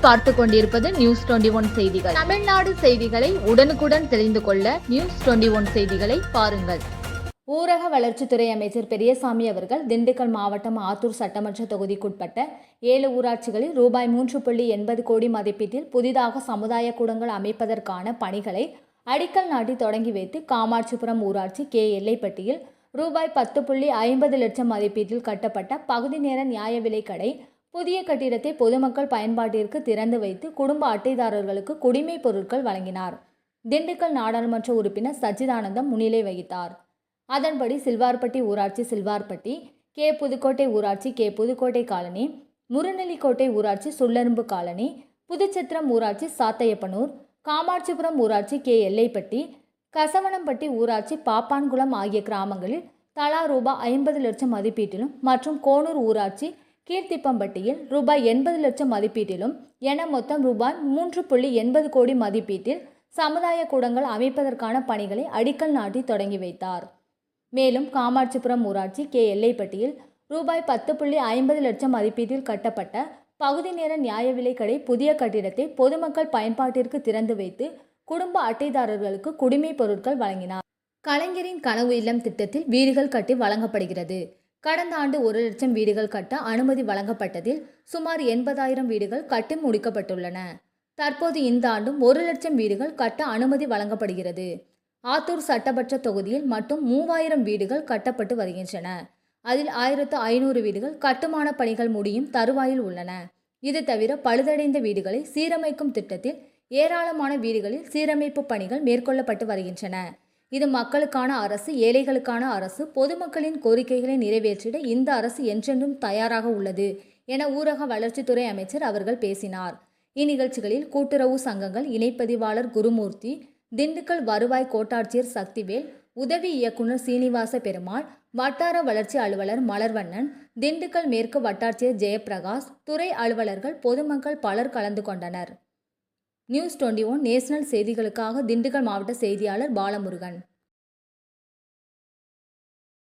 நீங்கள் பார்த்து கொண்டிருப்பது நியூஸ் டுவெண்டி ஒன் செய்திகள். தமிழ்நாடு செய்திகளை உடனுக்குடன் தெரிந்து கொள்ள நியூஸ் டுவெண்டி ஒன் செய்திகளை பாருங்கள். ஊரக வளர்ச்சித்துறை அமைச்சர் பெரியசாமி அவர்கள் திண்டுக்கல் மாவட்டம் ஆத்தூர் சட்டமன்ற தொகுதிக்குட்பட்ட ஏழு ஊராட்சிகளில் ரூபாய் மூன்று புள்ளி எண்பது கோடி மதிப்பீட்டில் புதிதாக சமுதாய கூடங்கள் அமைப்பதற்கான பணிகளை அடிக்கல் நாட்டி தொடங்கி வைத்து காமாட்சிபுரம் ஊராட்சி கே எல்லைப்பட்டியில் ரூபாய் பத்து புள்ளி ஐம்பது லட்சம் மதிப்பீட்டில் கட்டப்பட்ட பகுதி நேர நியாய விலைக் கடை புதிய கட்டிடத்தை பொதுமக்கள் பயன்பாட்டிற்கு திறந்து வைத்து குடும்ப அட்டைதாரர்களுக்கு குடிமை பொருட்கள் வழங்கினார். திண்டுக்கல் நாடாளுமன்ற உறுப்பினர் சச்சிதானந்தம் முன்னிலை வகித்தார். அதன்படி சில்வார்பட்டி ஊராட்சி சில்வார்பட்டி கே புதுக்கோட்டை ஊராட்சி கே புதுக்கோட்டை காலனி முருநெல்லிக்கோட்டை ஊராட்சி சுள்ளரும்பு காலனி புதுச்சத்திரம் ஊராட்சி சாத்தையப்பனூர் காமாட்சிபுரம் ஊராட்சி கே எல்லைப்பட்டி கசவனம்பட்டி ஊராட்சி பாப்பான்குளம் ஆகிய கிராமங்களில் தலா ரூபாய் ஐம்பது லட்சம் மதிப்பீட்டிலும் மற்றும் கோனூர் ஊராட்சி கீர்த்திப்பம்பட்டியில் ரூபாய் எண்பது லட்சம் மதிப்பீட்டிலும் என மொத்தம் ரூபாய் மூன்று புள்ளி எண்பது கோடி மதிப்பீட்டில் சமுதாய கூடங்கள் அமைப்பதற்கான பணிகளை அடிக்கல் நாட்டி தொடங்கி வைத்தார். மேலும் காமாட்சிபுரம் ஊராட்சி கே. எல்லைப்பட்டியில் ரூபாய் பத்து புள்ளி ஐம்பது லட்சம் மதிப்பீட்டில் கட்டப்பட்ட பகுதி நேர நியாய விலைக் கடை புதிய கட்டிடத்தை பொதுமக்கள் பயன்பாட்டிற்கு திறந்து வைத்து குடும்ப அட்டைதாரர்களுக்கு குடிமை பொருட்கள் வழங்கினார். கலைஞரின் கனவு இல்லம் திட்டத்தில் வீடுகள் கட்டி வழங்கப்படுகிறது. கடந்த ஆண்டு ஒரு லட்சம் வீடுகள் கட்ட அனுமதி வழங்கப்பட்டதில் சுமார் எண்பதாயிரம் வீடுகள் கட்டி முடிக்கப்பட்டுள்ளன. தற்போது இந்த ஆண்டும் ஒரு லட்சம் வீடுகள் கட்ட அனுமதி வழங்கப்படுகிறது. ஆத்தூர் சட்டமன்ற தொகுதியில் மட்டும் மூவாயிரம் வீடுகள் கட்டப்பட்டு வருகின்றன. அதில் ஆயிரத்து ஐநூறு வீடுகள் கட்டுமான பணிகள் முடியும் தருவாயில் உள்ளன. இது தவிர பழுதடைந்த வீடுகளை சீரமைக்கும் திட்டத்தில் ஏராளமான வீடுகளில் சீரமைப்பு பணிகள் மேற்கொள்ளப்பட்டு வருகின்றன. இது மக்களுக்கான அரசு ஏழைகளுக்கான அரசு பொதுமக்களின் கோரிக்கைகளை நிறைவேற்றிட இந்த அரசு என்றென்றும் தயாராக உள்ளது என ஊரக வளர்ச்சித்துறை அமைச்சர் அவர்கள் பேசினார். இந்நிகழ்ச்சிகளில் கூட்டுறவு சங்கங்கள் இணைப்பதிவாளர் குருமூர்த்தி திண்டுக்கல் வருவாய் கோட்டாட்சியர் சக்திவேல் உதவி இயக்குனர் சீனிவாச பெருமாள் வட்டார வளர்ச்சி அலுவலர் மலர்வண்ணன் திண்டுக்கல் மேற்கு வட்டாட்சியர் ஜெயபிரகாஷ் துறை அலுவலர்கள் பொதுமக்கள் பலர் கலந்து கொண்டனர். நியூஸ் டுவெண்ட்டி ஒன் நேஷனல் செய்திகளுக்காக திண்டுக்கல் மாவட்ட செய்தியாளர் பாலமுருகன்.